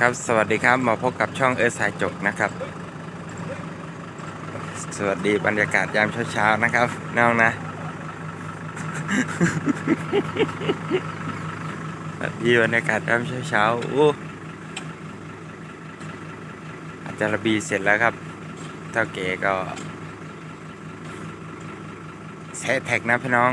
ครับสวัสดีครับมาพบกับช่องเออสายจกนะครับ สวัสดีบรรยากาศยามเช้าๆนะครับน้องนะ สวัสดีบรรยากาศยามเช้าๆอู้อาจารย์ระบีเสร็จแล้วครับเท่าเก๋ก็แซะแท็กนะพี่น้อง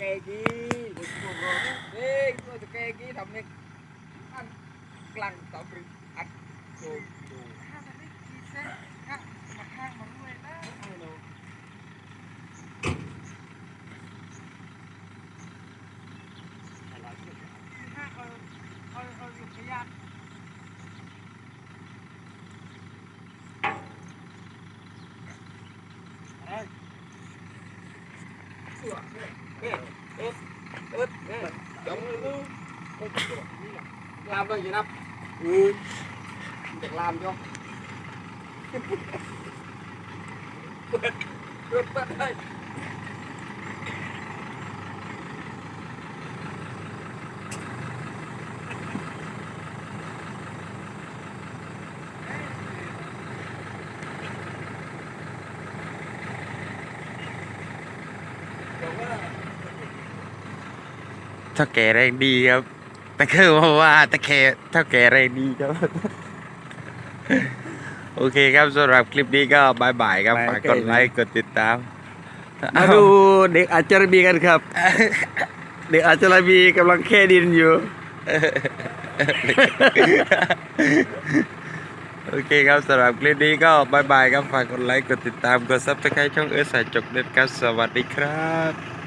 cái เฮ้ยเพิ่งแต่เติม Ôi, nặng nặng phần tới rồi. แรงโจตัวกระนอง Ô, อัดโจมดูถ้ามันไม่กีเส้นถ้ามาข้างมาด้วยนะไม่รู้ถ้าเอาเอาเอาอยู่ขยันเอ้ยเอ๊ะเอ๊ะเอ๊ะเอ๊ะจมลูก làm đây gì lắm ừ. จากลามยกเปิดเปิดเปิดได้เท่าแกแรงดีครับ แต่คือว่าว่าแต่แก่เท่าแกแรงดีครับ โอเคครับสำหรับคลิปนี้ก็บายบายครับบายฝากโอเคกดไลค์กดติดตาม มาดูเด็กอาจารย์บีกันครับ เด็กอาจารย์บีกำลังแค่ดินอยู่ โอเคครับสำหรับคลิปนี้ก็บายบายครับ ฝากกดไลค์กดติดตามกดซับสไครต์ช่องเออสายจกเด็ดครับ สวัสดีครับ